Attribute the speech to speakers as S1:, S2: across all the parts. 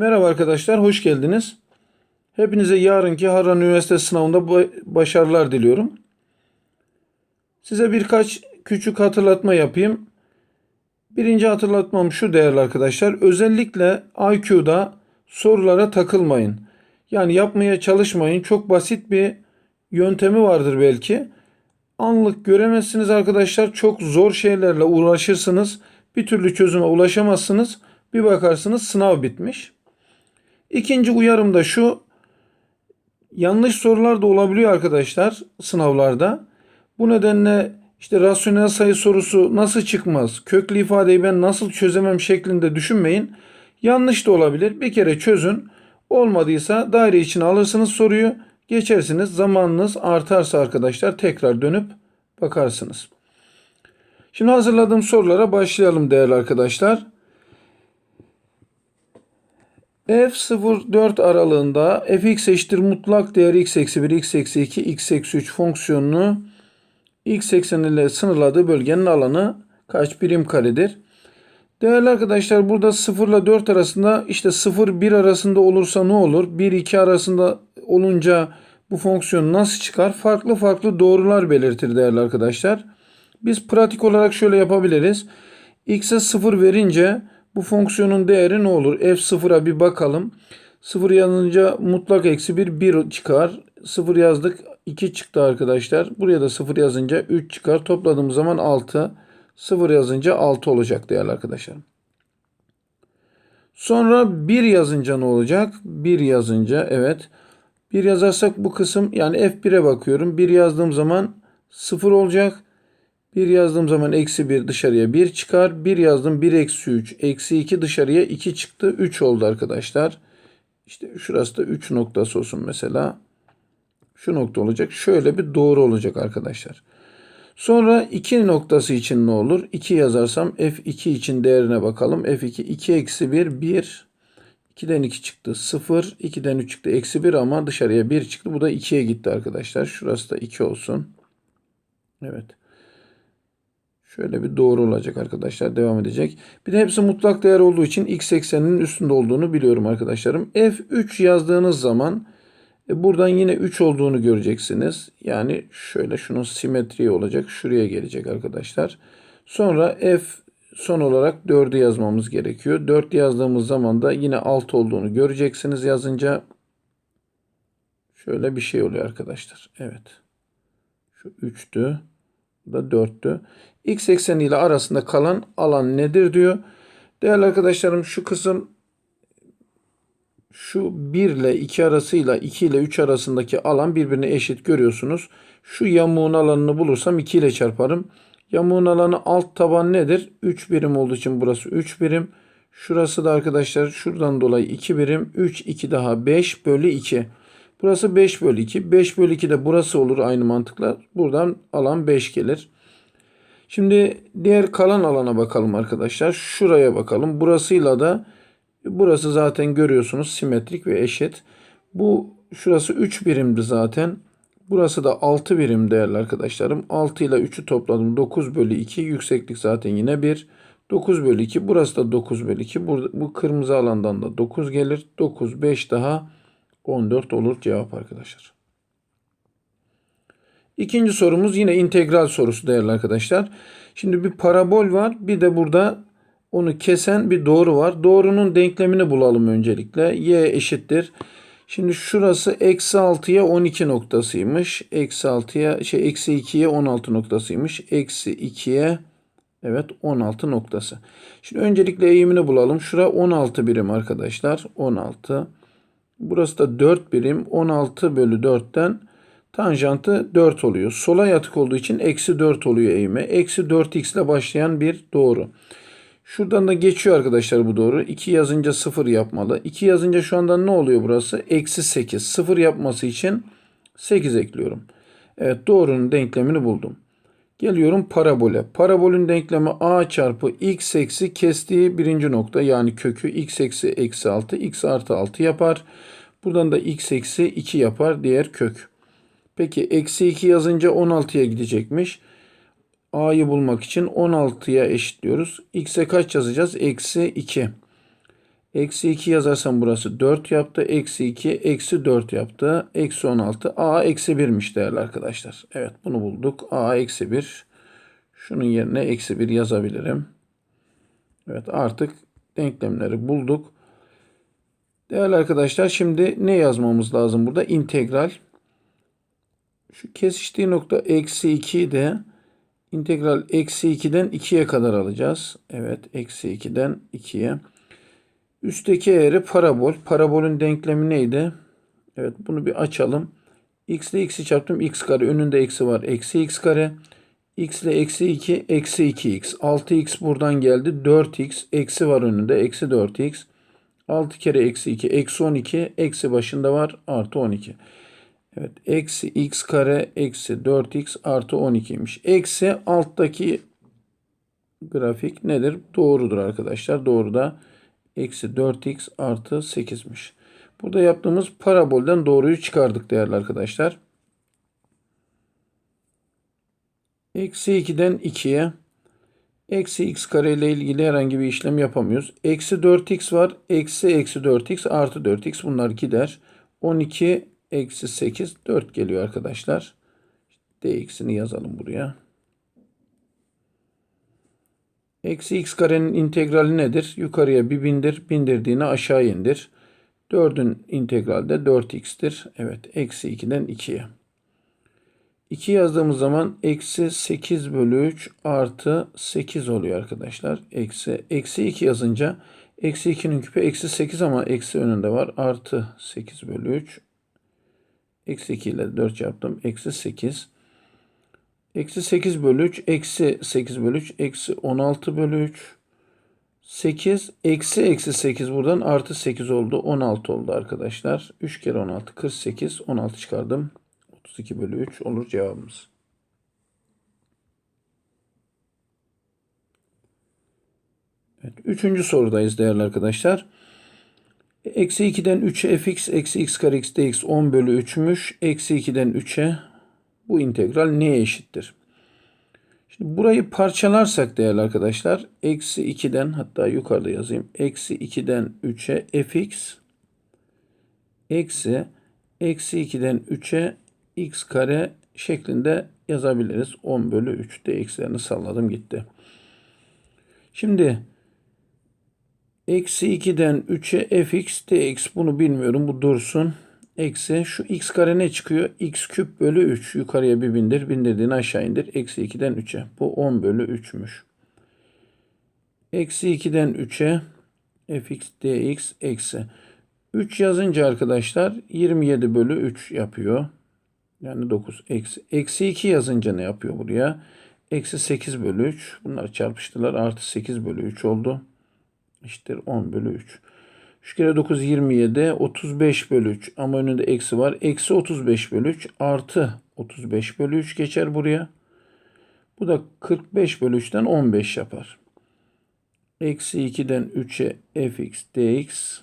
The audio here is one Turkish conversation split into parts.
S1: Merhaba arkadaşlar, hoş geldiniz. Hepinize yarınki Harran Üniversitesi sınavında ba- başarılar diliyorum. Size birkaç küçük hatırlatma yapayım. Birinci hatırlatmam şu değerli arkadaşlar. Özellikle IQ'da sorulara takılmayın. Yani yapmaya çalışmayın. Çok basit bir yöntemi vardır belki. Anlık göremezsiniz arkadaşlar. Çok zor şeylerle uğraşırsınız. Bir türlü çözüme ulaşamazsınız. Bir bakarsınız sınav bitmiş. İkinci uyarım da şu. Yanlış sorular da olabiliyor arkadaşlar sınavlarda. Bu nedenle işte rasyonel sayı sorusu nasıl çıkmaz, köklü ifadeyi ben nasıl çözemem şeklinde düşünmeyin. Yanlış da olabilir. Bir kere çözün. Olmadıysa daire içine alırsınız soruyu. Geçersiniz. Zamanınız artarsa arkadaşlar tekrar dönüp bakarsınız. Şimdi hazırladığım sorulara başlayalım değerli arkadaşlar. F0-4 aralığında fx eşittir mutlak değer x eksi 1, x eksi 2, x eksi 3 fonksiyonunu x ekseni ile sınırladığı bölgenin alanı kaç birim karedir? Değerli arkadaşlar burada 0 ile 4 arasında işte 0-1 arasında olursa ne olur? 1-2 arasında olunca bu fonksiyon nasıl çıkar? Farklı farklı doğrular belirtir değerli arkadaşlar. Biz pratik olarak şöyle yapabiliriz. x'e 0 verince bu fonksiyonun değeri ne olur? f0'a bir bakalım. 0 yazınca mutlak eksi 1 1 çıkar. 0 yazdık 2 çıktı arkadaşlar. Buraya da 0 yazınca 3 çıkar. Topladığımız zaman 6. 0 yazınca 6 olacak değerli arkadaşlar. Sonra 1 yazınca ne olacak? 1 yazınca evet. 1 yazarsak bu kısım yani F1'e bakıyorum. 1 yazdığım zaman 0 olacak. 1 yazdığım zaman eksi 1 dışarıya 1 çıkar. 1 yazdım 1 eksi 3. Eksi 2 dışarıya 2 çıktı. 3 oldu arkadaşlar. İşte şurası da 3 noktası olsun mesela. Şu nokta olacak. Şöyle bir doğru olacak arkadaşlar. Sonra 2 noktası için ne olur? 2 yazarsam F2 için değerine bakalım. F2 2 eksi 1 1. 2'den 2 çıktı 0. 2'den 3 çıktı eksi 1 ama dışarıya 1 çıktı. Bu da 2'ye gitti arkadaşlar. Şurası da 2 olsun. Evet. Şöyle bir doğru olacak arkadaşlar. Devam edecek. Bir de hepsi mutlak değer olduğu için x ekseninin üstünde olduğunu biliyorum arkadaşlarım. F3 yazdığınız zaman e, buradan yine 3 olduğunu göreceksiniz. Yani şöyle şunun simetriği olacak. Şuraya gelecek arkadaşlar. Sonra F son olarak 4'ü yazmamız gerekiyor. 4 yazdığımız zaman da yine 6 olduğunu göreceksiniz yazınca. Şöyle bir şey oluyor arkadaşlar. Evet. Şu 3'tü. Bu da 4'tü. X ekseni ile arasında kalan alan nedir diyor. Değerli arkadaşlarım şu kısım şu 1 ile 2 arasıyla 2 ile 3 arasındaki alan birbirine eşit görüyorsunuz. Şu yamuğun alanını bulursam 2 ile çarparım. Yamuğun alanı alt taban nedir? 3 birim olduğu için burası 3 birim. Şurası da arkadaşlar şuradan dolayı 2 birim. 3, 2 daha 5 bölü 2. Burası 5 bölü 2. 5 bölü 2 de burası olur aynı mantıkla. Buradan alan 5 gelir. Şimdi diğer kalan alana bakalım arkadaşlar. Şuraya bakalım. Burasıyla da burası zaten görüyorsunuz simetrik ve eşit. Bu şurası 3 birimdi zaten. Burası da 6 birim değerli arkadaşlarım. 6 ile 3'ü topladım. 9 bölü 2. Yükseklik zaten yine 1. 9 bölü 2. Burası da 9 bölü 2. Burada, bu kırmızı alandan da 9 gelir. 9, 5 daha 14 olur cevap arkadaşlar. İkinci sorumuz yine integral sorusu değerli arkadaşlar. Şimdi bir parabol var. Bir de burada onu kesen bir doğru var. Doğrunun denklemini bulalım öncelikle. Y eşittir. Şimdi şurası eksi 6'ya 12 noktasıymış. Eksi 6'ya şey eksi 2'ye 16 noktasıymış. Eksi 2'ye evet 16 noktası. Şimdi öncelikle eğimini bulalım. Şura 16 birim arkadaşlar. 16. Burası da 4 birim. 16 bölü 4'ten tanjantı 4 oluyor. Sola yatık olduğu için eksi 4 oluyor eğimi. Eksi 4x ile başlayan bir doğru. Şuradan da geçiyor arkadaşlar bu doğru. 2 yazınca 0 yapmalı. 2 yazınca şu anda ne oluyor burası? Eksi 8. 0 yapması için 8 ekliyorum. Evet doğrunun denklemini buldum. Geliyorum parabole. Parabolün denklemi a çarpı x eksi kestiği birinci nokta yani kökü x eksi eksi 6 x artı 6 yapar. Buradan da x eksi 2 yapar diğer kök. Peki eksi 2 yazınca 16'ya gidecekmiş. A'yı bulmak için 16'ya eşitliyoruz. X'e kaç yazacağız? Eksi 2. Eksi 2 yazarsam burası 4 yaptı. Eksi 2, eksi 4 yaptı. Eksi 16. A eksi 1'miş değerli arkadaşlar. Evet bunu bulduk. A eksi 1. Şunun yerine eksi 1 yazabilirim. Evet artık denklemleri bulduk. Değerli arkadaşlar şimdi ne yazmamız lazım burada? İntegral. Şu kesiştiği nokta eksi 2'yi de integral eksi 2'den 2'ye kadar alacağız. Evet eksi 2'den 2'ye. Üstteki eğri parabol. Parabolün denklemi neydi? Evet bunu bir açalım. x ile x'i çarptım. x kare önünde eksi var. Eksi x kare. x ile eksi 2 eksi 2x. 6x buradan geldi. 4x eksi var önünde. Eksi 4x. 6 kere eksi 2 eksi 12 eksi başında var artı 12. Evet eksi x kare eksi 4x artı 12'ymiş. Eksi alttaki grafik nedir? Doğrudur arkadaşlar. Doğru da eksi 4x artı 8'miş. Burada yaptığımız parabolden doğruyu çıkardık değerli arkadaşlar. Eksi 2'den 2'ye eksi x kare ile ilgili herhangi bir işlem yapamıyoruz. Eksi 4x var. Eksi eksi 4x artı 4x bunlar gider. 12 eksi 8 4 geliyor arkadaşlar. dx'ini yazalım buraya. Eksi x karenin integrali nedir? Yukarıya bir bindir. Bindirdiğini aşağı indir. 4'ün integralde 4x'tir. Evet. Eksi 2'den 2'ye. 2 yazdığımız zaman eksi 8 bölü 3 artı 8 oluyor arkadaşlar. Eksi, eksi 2 yazınca eksi 2'nin küpü eksi 8 ama eksi önünde var. Artı 8 bölü 3. Eksi 2 ile 4 yaptım. Eksi 8. Eksi 8 bölü 3. Eksi 8 bölü 3. Eksi 16 bölü 3. 8 eksi eksi 8 buradan artı 8 oldu. 16 oldu arkadaşlar. 3 kere 16 48. 16 çıkardım. 32 bölü 3 olur cevabımız. Evet, üçüncü sorudayız değerli arkadaşlar. Eksi 2'den 3'e fx eksi x kare x dx 10 bölü 3'müş. Eksi 2'den 3'e bu integral neye eşittir? Şimdi burayı parçalarsak değerli arkadaşlar. Eksi 2'den hatta yukarıda yazayım. Eksi 2'den 3'e fx eksi eksi 2'den 3'e x kare şeklinde yazabiliriz. 10 bölü 3 dx'lerini salladım gitti. Şimdi eksi 2'den 3'e fx dx bunu bilmiyorum bu dursun. Eksi şu x kare ne çıkıyor? x küp bölü 3 yukarıya bir bindir. Bindirdiğini aşağı indir. Eksi 2'den 3'e. Bu 10 bölü 3'müş. Eksi 2'den 3'e fx dx eksi. 3 yazınca arkadaşlar 27 bölü 3 yapıyor. Yani 9 eksi. Eksi 2 yazınca ne yapıyor buraya? Eksi 8 bölü 3. Bunlar çarpıştılar. Artı 8 bölü 3 oldu. İşte 10 bölü 3. 3 kere 9 27. 35 bölü 3. Ama önünde eksi var. Eksi 35 bölü 3 artı 35 bölü 3 geçer buraya. Bu da 45 bölü 3'ten 15 yapar. Eksi 2'den 3'e fx dx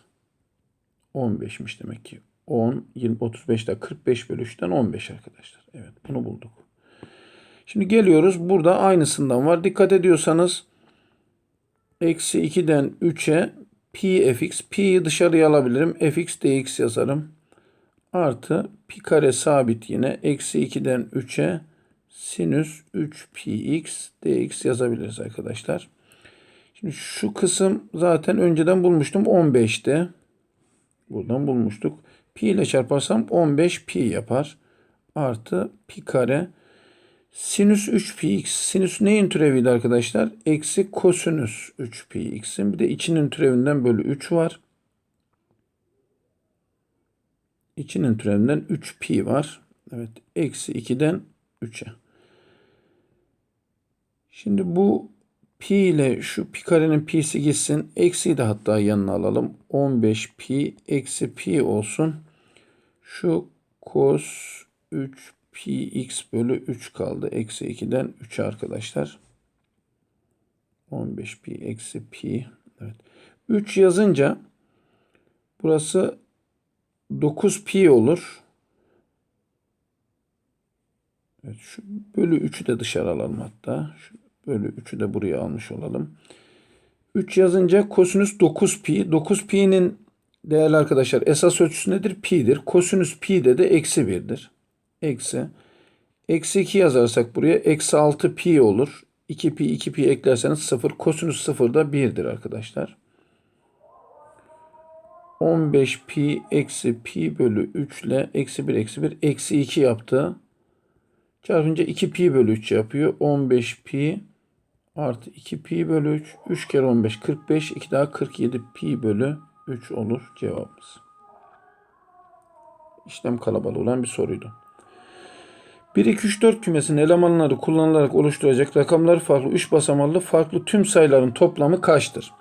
S1: 15'miş demek ki. 10, 20, 35 de 45 bölü 3'ten 15 arkadaşlar. Evet bunu bulduk. Şimdi geliyoruz. Burada aynısından var. Dikkat ediyorsanız eksi 2'den 3'e pi fx. Pi'yi dışarıya alabilirim. fx dx yazarım. Artı pi kare sabit yine. Eksi 2'den 3'e sinüs 3 pi x dx yazabiliriz arkadaşlar. Şimdi şu kısım zaten önceden bulmuştum. 15'te. Buradan bulmuştuk. Pi ile çarparsam 15 pi yapar. Artı pi kare. Sinüs 3 pi x. Sinüs neyin türeviydi arkadaşlar? Eksi kosinüs 3 pi x'in. Bir de içinin türevinden bölü 3 var. İçinin türevinden 3 pi var. Evet. Eksi 2'den 3'e. Şimdi bu pi ile şu pi karenin pi'si gitsin. Eksiyi de hatta yanına alalım. 15 pi eksi pi olsun. Şu cos 3 pi x bölü 3 kaldı. Eksi 2'den 3 arkadaşlar. 15 pi eksi pi. Evet. 3 yazınca burası 9 pi olur. Evet, şu bölü 3'ü de dışarı alalım hatta. Şu bölü 3'ü de buraya almış olalım. 3 yazınca kosinüs 9 pi. 9 pi'nin değerli arkadaşlar esas ölçüsü nedir? Pi'dir. Kosinüs pi de de eksi 1'dir. Eksi. Eksi 2 yazarsak buraya eksi 6 pi olur. 2 pi 2 pi eklerseniz 0. Kosinüs 0 da 1'dir arkadaşlar. 15 pi eksi pi bölü 3 ile eksi 1 eksi 1 eksi 2 yaptı. Çarpınca 2 pi bölü 3 yapıyor. 15 pi artı 2 pi bölü 3. 3 kere 15 45. 2 daha 47 pi bölü 3 olur cevabımız. İşlem kalabalığı olan bir soruydu. 1, 2, 3, 4 kümesinin elemanları kullanılarak oluşturacak rakamları farklı 3 basamaklı farklı tüm sayıların toplamı kaçtır?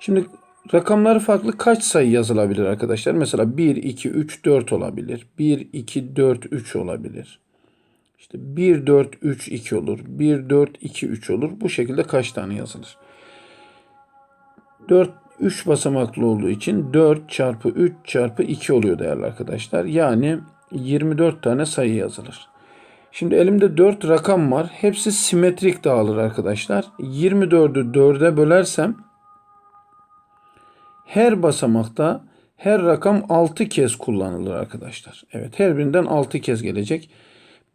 S1: Şimdi rakamları farklı kaç sayı yazılabilir arkadaşlar? Mesela 1, 2, 3, 4 olabilir. 1, 2, 4, 3 olabilir. İşte 1, 4, 3, 2 olur. 1, 4, 2, 3 olur. Bu şekilde kaç tane yazılır? 4, 3 basamaklı olduğu için 4 çarpı 3 çarpı 2 oluyor değerli arkadaşlar. Yani 24 tane sayı yazılır. Şimdi elimde 4 rakam var. Hepsi simetrik dağılır arkadaşlar. 24'ü 4'e bölersem her basamakta her rakam 6 kez kullanılır arkadaşlar. Evet her birinden 6 kez gelecek.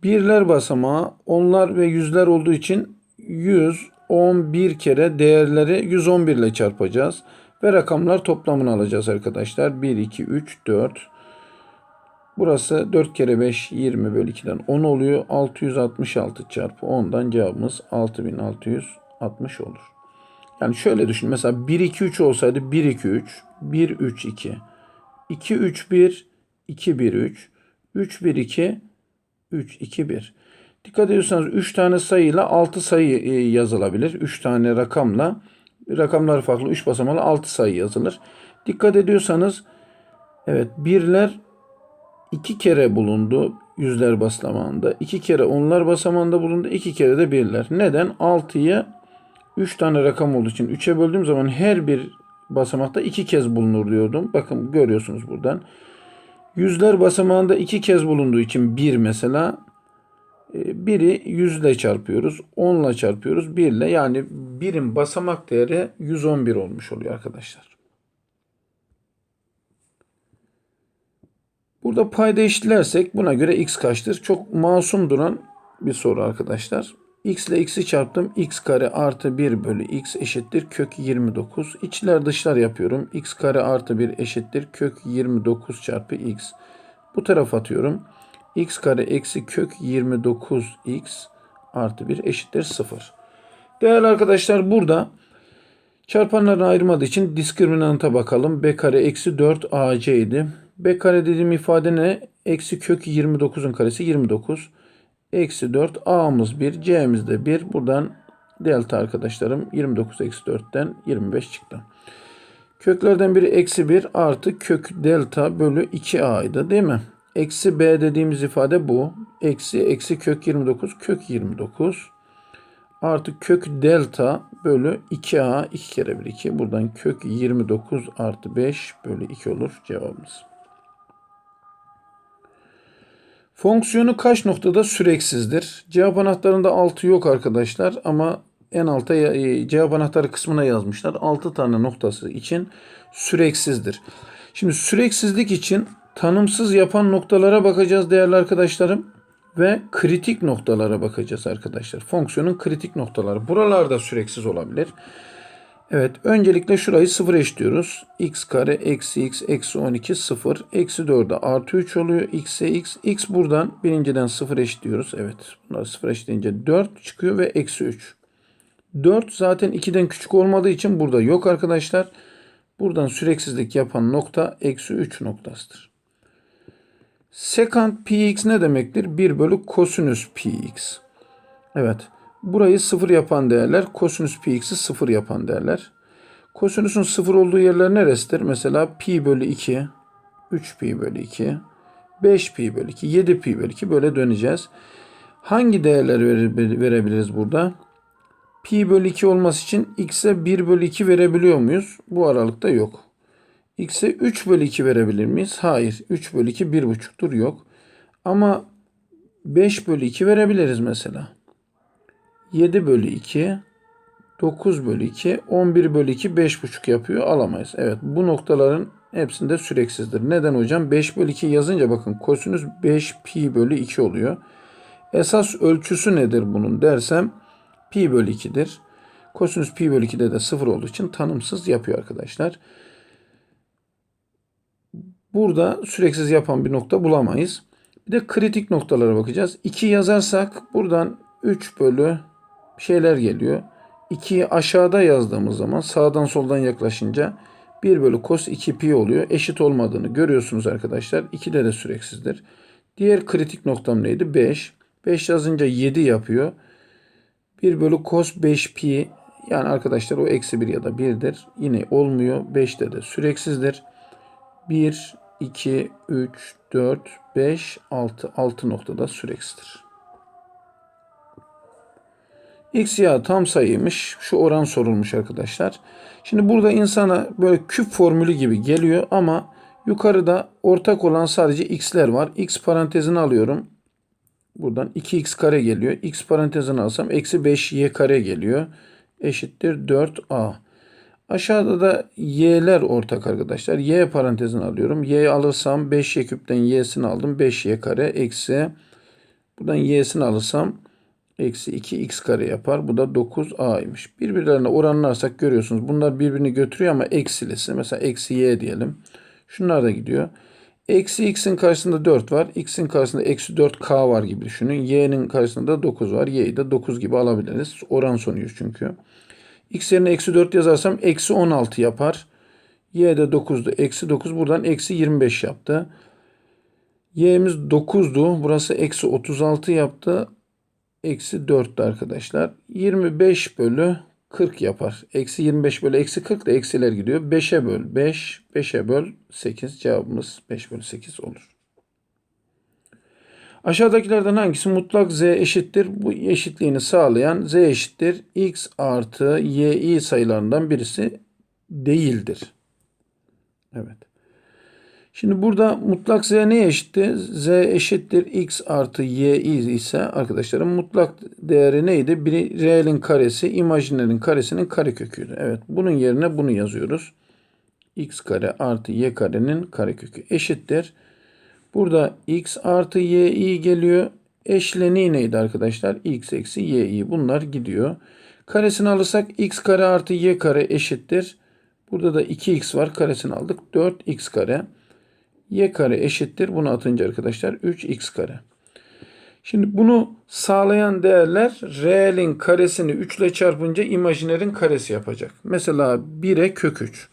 S1: Birler basamağı onlar ve yüzler olduğu için 111 kere değerleri 111 ile çarpacağız. Ve rakamlar toplamını alacağız arkadaşlar. 1, 2, 3, 4. Burası 4 kere 5 20 bölü 2'den 10 oluyor. 666 çarpı 10'dan cevabımız 6660 olur. Yani şöyle düşün. Mesela 1 2 3 olsaydı 1 2 3, 1 3 2, 2 3 1, 2 1 3, 3 1 2, 3 2 1. Dikkat ediyorsanız 3 tane sayıyla 6 sayı e, yazılabilir. 3 tane rakamla rakamlar farklı 3 basamaklı 6 sayı yazılır. Dikkat ediyorsanız evet birler iki kere bulundu yüzler basamağında. iki kere onlar basamağında bulundu. iki kere de birler. Neden? 6'yı 3 tane rakam olduğu için 3'e böldüğüm zaman her bir basamakta iki kez bulunur diyordum. Bakın görüyorsunuz buradan. Yüzler basamağında iki kez bulunduğu için bir mesela e, biri yüzle çarpıyoruz. 10 ile çarpıyoruz. 1 ile yani birin basamak değeri 111 olmuş oluyor arkadaşlar. Burada payda eşitlersek buna göre x kaçtır? Çok masum duran bir soru arkadaşlar. x ile x'i çarptım. x kare artı 1 bölü x eşittir kök 29. İçler dışlar yapıyorum. x kare artı 1 eşittir kök 29 çarpı x. Bu tarafa atıyorum. x kare eksi kök 29x artı 1 eşittir 0. Değerli arkadaşlar burada çarpanlarını ayırmadığı için diskriminanta bakalım. b kare eksi 4 ac idi. B kare dediğim ifade ne? Eksi kök 29'un karesi 29. Eksi 4. A'mız 1. C'miz de 1. Buradan delta arkadaşlarım 29 eksi 4'ten 25 çıktı. Köklerden biri eksi 1 artı kök delta bölü 2a'ydı değil mi? Eksi b dediğimiz ifade bu. Eksi eksi kök 29 kök 29 artı kök delta bölü 2a 2 kere 1 2. Buradan kök 29 artı 5 bölü 2 olur cevabımız. Fonksiyonu kaç noktada süreksizdir? Cevap anahtarında 6 yok arkadaşlar ama en alta e, cevap anahtarı kısmına yazmışlar. 6 tane noktası için süreksizdir. Şimdi süreksizlik için tanımsız yapan noktalara bakacağız değerli arkadaşlarım ve kritik noktalara bakacağız arkadaşlar. Fonksiyonun kritik noktaları. Buralarda süreksiz olabilir. Evet öncelikle şurayı sıfır eşliyoruz. x kare eksi x eksi 12 sıfır. Eksi 4'e artı 3 oluyor. x'e x. x buradan birinciden sıfır eşliyoruz. Evet bunları sıfır eşleyince 4 çıkıyor ve eksi 3. 4 zaten 2'den küçük olmadığı için burada yok arkadaşlar. Buradan süreksizlik yapan nokta eksi 3 noktasıdır. Sekant px ne demektir? 1 bölü kosinüs px. Evet. Burayı sıfır yapan değerler kosinüs pi x'i sıfır yapan değerler. Kosinüsün sıfır olduğu yerler neresidir? Mesela pi bölü 2, 3 pi bölü 2, 5 pi bölü 2, 7 pi bölü 2 böyle döneceğiz. Hangi değerler verebiliriz burada? Pi bölü 2 olması için x'e 1 bölü 2 verebiliyor muyuz? Bu aralıkta yok. x'e 3 bölü 2 verebilir miyiz? Hayır. 3 bölü 2 1,5'tur yok. Ama 5 bölü 2 verebiliriz mesela. 7 bölü 2 9 bölü 2, 11 bölü 2, 5,5 yapıyor. Alamayız. Evet bu noktaların hepsinde süreksizdir. Neden hocam? 5 bölü 2 yazınca bakın kosinüs 5 pi bölü 2 oluyor. Esas ölçüsü nedir bunun dersem pi bölü 2'dir. Kosinüs pi bölü 2'de de 0 olduğu için tanımsız yapıyor arkadaşlar. Burada süreksiz yapan bir nokta bulamayız. Bir de kritik noktalara bakacağız. 2 yazarsak buradan 3 bölü şeyler geliyor. 2'yi aşağıda yazdığımız zaman sağdan soldan yaklaşınca 1 bölü cos 2 pi oluyor. Eşit olmadığını görüyorsunuz arkadaşlar. 2'de de süreksizdir. Diğer kritik noktam neydi? 5. 5 yazınca 7 yapıyor. 1 bölü cos 5 pi yani arkadaşlar o eksi 1 ya da 1'dir. Yine olmuyor. 5'te de süreksizdir. 1, 2, 3, 4, 5, 6. 6 noktada süreksizdir. X ya tam sayıymış. Şu oran sorulmuş arkadaşlar. Şimdi burada insana böyle küp formülü gibi geliyor ama yukarıda ortak olan sadece x'ler var. X parantezini alıyorum. Buradan 2x kare geliyor. X parantezini alsam eksi 5y kare geliyor. Eşittir 4a. Aşağıda da y'ler ortak arkadaşlar. Y parantezini alıyorum. Y alırsam 5y küpten y'sini aldım. 5y kare eksi. Buradan y'sini alırsam eksi 2x kare yapar. Bu da 9a'ymış. Birbirlerine oranlarsak görüyorsunuz. Bunlar birbirini götürüyor ama eksilisi. Mesela eksi y diyelim. Şunlar da gidiyor. Eksi x'in karşısında 4 var. X'in karşısında eksi 4k var gibi düşünün. Y'nin karşısında da 9 var. Y'yi de 9 gibi alabiliriz. Oran sonuyor çünkü. X yerine eksi 4 yazarsam eksi 16 yapar. Y de 9'du. Eksi 9 buradan eksi 25 yaptı. Y'miz 9'du. Burası eksi 36 yaptı. Eksi 4'tü arkadaşlar. 25 bölü 40 yapar. Eksi 25 bölü eksi 40 da eksiler gidiyor. 5'e böl 5. 5'e böl 8. Cevabımız 5 bölü 8 olur. Aşağıdakilerden hangisi mutlak z eşittir? Bu eşitliğini sağlayan z eşittir. x artı y sayılarından birisi değildir. Evet. Şimdi burada mutlak z neye eşitti? z eşittir x artı y ise arkadaşlarım mutlak değeri neydi? Biri reelin karesi, imajinerin karesinin kareköküydü. Evet bunun yerine bunu yazıyoruz. x kare artı y karenin karekökü eşittir. Burada x artı y geliyor. Eşleniği neydi arkadaşlar? x eksi y bunlar gidiyor. Karesini alırsak x kare artı y kare eşittir. Burada da 2x var. Karesini aldık. 4x kare y kare eşittir. Bunu atınca arkadaşlar 3x kare. Şimdi bunu sağlayan değerler reelin karesini 3 ile çarpınca imajinerin karesi yapacak. Mesela 1'e kök 3.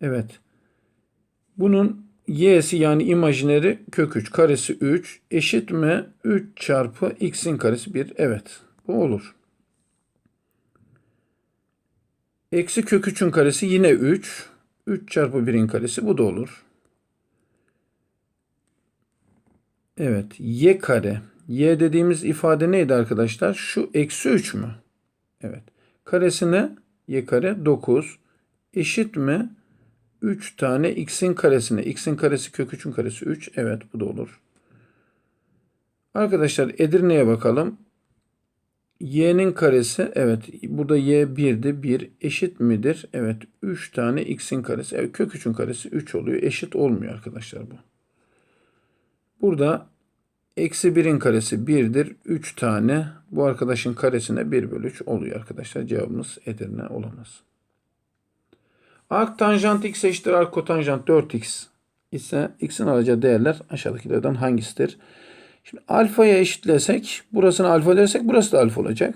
S1: Evet. Bunun y'si yani imajineri kök 3 karesi 3 eşit mi 3 çarpı x'in karesi 1. Evet. Bu olur. Eksi kök 3'ün karesi yine 3. 3 çarpı 1'in karesi bu da olur. Evet. Y kare. Y dediğimiz ifade neydi arkadaşlar? Şu eksi 3 mü? Evet. Karesine y kare 9. Eşit mi? 3 tane x'in karesine. x'in karesi kök 3'ün karesi 3. Evet bu da olur. Arkadaşlar Edirne'ye bakalım. y'nin karesi evet burada y 1'di. 1 eşit midir? Evet 3 tane x'in karesi. Evet kök 3'ün karesi 3 oluyor. Eşit olmuyor arkadaşlar bu. Burada eksi 1'in karesi 1'dir. 3 tane bu arkadaşın karesine 1 bölü 3 oluyor arkadaşlar. Cevabımız Edirne olamaz. Ark tanjant x eşittir ark kotanjant 4x ise x'in alacağı değerler aşağıdakilerden hangisidir? Şimdi alfaya eşitlesek burasını alfa dersek burası da alfa olacak.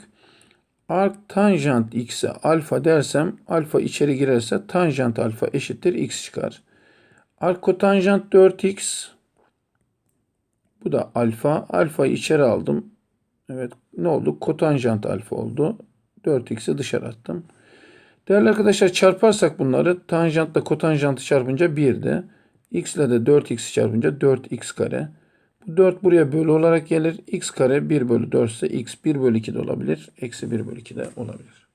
S1: Ark tanjant x'e alfa dersem alfa içeri girerse tanjant alfa eşittir x çıkar. Ark kotanjant 4x bu da alfa. Alfayı içeri aldım. Evet ne oldu? Kotanjant alfa oldu. 4x'i dışarı attım. Değerli arkadaşlar çarparsak bunları tanjantla kotanjantı çarpınca 1'de. x ile de 4x çarpınca 4x kare. Bu 4 buraya bölü olarak gelir. x kare 1 bölü 4 ise x 1 bölü 2 de olabilir. Eksi 1 bölü 2 de olabilir.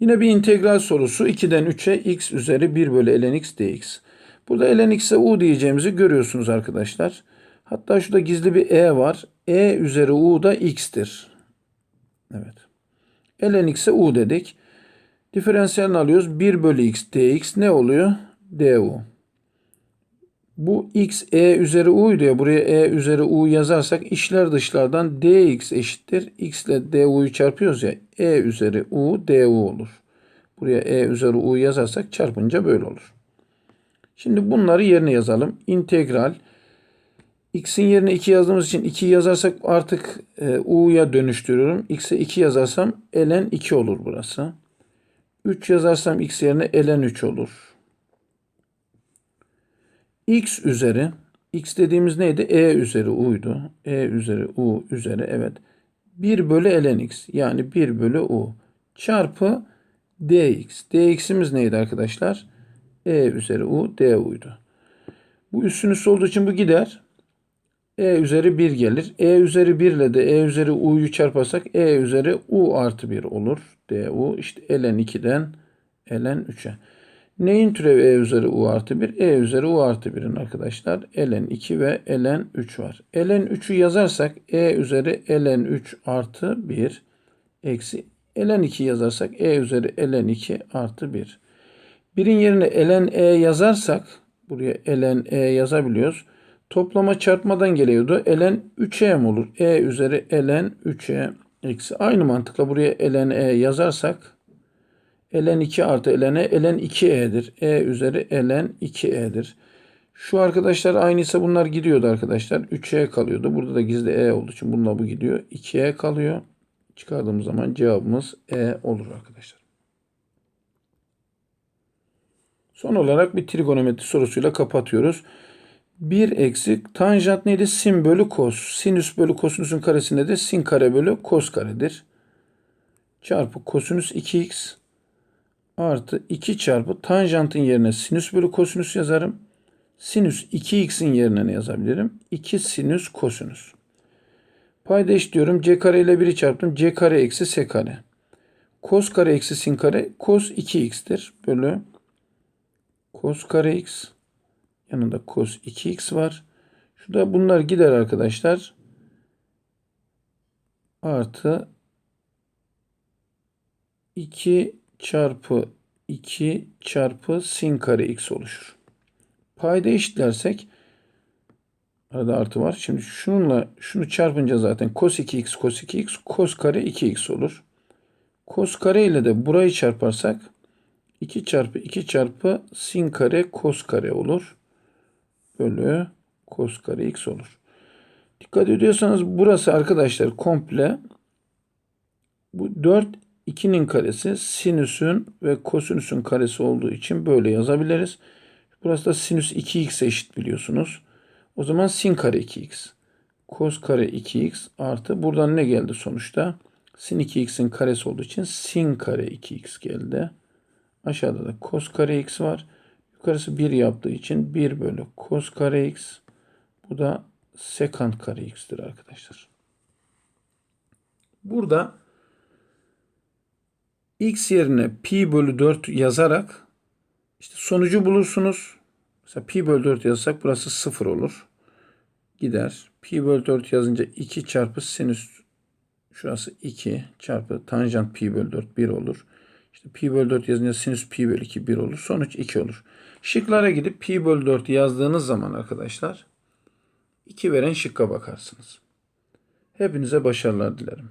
S1: Yine bir integral sorusu 2'den 3'e x üzeri 1 bölü ln x dx. Burada ln x'e u diyeceğimizi görüyorsunuz arkadaşlar. Hatta şurada gizli bir e var. e üzeri u da x'tir. Evet. ln u dedik. Diferansiyelini alıyoruz. 1 bölü x dx ne oluyor? du. Bu x e üzeri u'ydu ya. Buraya e üzeri u yazarsak işler dışlardan dx eşittir. x ile du'yu çarpıyoruz ya. e üzeri u du olur. Buraya e üzeri u yazarsak çarpınca böyle olur. Şimdi bunları yerine yazalım. İntegral x'in yerine 2 yazdığımız için 2 yazarsak artık e, u'ya dönüştürüyorum. x'e 2 yazarsam ln 2 olur burası. 3 yazarsam x yerine ln 3 olur. x üzeri x dediğimiz neydi? e üzeri u'ydu. e üzeri u üzeri evet. 1 bölü ln x yani 1 bölü u çarpı dx. dx'imiz neydi arkadaşlar? E üzeri u du'ydu. Bu üstün üstü olduğu için bu gider. e üzeri 1 gelir. e üzeri 1 ile de e üzeri u'yu çarparsak e üzeri u artı 1 olur. du işte ln 2'den ln 3'e. Neyin türevi e üzeri u artı 1? e üzeri u artı 1'in arkadaşlar ln 2 ve ln 3 var. ln 3'ü yazarsak e üzeri ln 3 artı 1 eksi ln 2 yazarsak e üzeri ln 2 artı 1. Birin yerine ln e yazarsak buraya ln e yazabiliyoruz. Toplama çarpmadan geliyordu. ln 3e mi olur? e üzeri ln 3e eksi. Aynı mantıkla buraya ln e yazarsak ln 2 artı ln e ln 2e'dir. e üzeri ln 2e'dir. Şu arkadaşlar aynıysa bunlar gidiyordu arkadaşlar. 3e kalıyordu. Burada da gizli e olduğu için bununla bu gidiyor. 2e kalıyor. Çıkardığımız zaman cevabımız e olur arkadaşlar. Son olarak bir trigonometri sorusuyla kapatıyoruz. 1 eksik tanjant neydi? Sin bölü kos. Sinüs bölü kosinüsün karesi nedir? Sin kare bölü kos karedir. Çarpı kosinüs 2x artı 2 çarpı tanjantın yerine sinüs bölü kosinüs yazarım. Sinüs 2x'in yerine ne yazabilirim? 2 sinüs kosinüs. Payda eşitliyorum. c kare ile 1'i çarptım. c kare eksi s kare. Kos kare eksi sin kare. Kos 2x'tir. Bölü Cos kare x. Yanında cos 2x var. Şurada bunlar gider arkadaşlar. Artı 2 çarpı 2 çarpı sin kare x oluşur. Payda eşitlersek arada artı var. Şimdi şununla şunu çarpınca zaten cos 2x cos 2x cos kare 2x olur. Cos kare ile de burayı çarparsak 2 çarpı 2 çarpı sin kare kos kare olur. Bölü kos kare x olur. Dikkat ediyorsanız burası arkadaşlar komple bu 4 2'nin karesi sinüsün ve kosinüsün karesi olduğu için böyle yazabiliriz. Burası da sinüs 2x eşit biliyorsunuz. O zaman sin kare 2x. Kos kare 2x artı buradan ne geldi sonuçta? Sin 2x'in karesi olduğu için sin kare 2x geldi. Aşağıda da cos kare x var. Yukarısı 1 yaptığı için 1 bölü cos kare x. Bu da sekant kare x'tir arkadaşlar. Burada x yerine pi bölü 4 yazarak işte sonucu bulursunuz. Mesela pi bölü 4 yazsak burası 0 olur. Gider. Pi bölü 4 yazınca 2 çarpı sinüs şurası 2 çarpı tanjant pi bölü 4 1 olur. İşte pi bölü 4 yazınca sinüs pi bölü 2 1 olur. Sonuç 2 olur. Şıklara gidip pi bölü 4 yazdığınız zaman arkadaşlar 2 veren şıkka bakarsınız. Hepinize başarılar dilerim.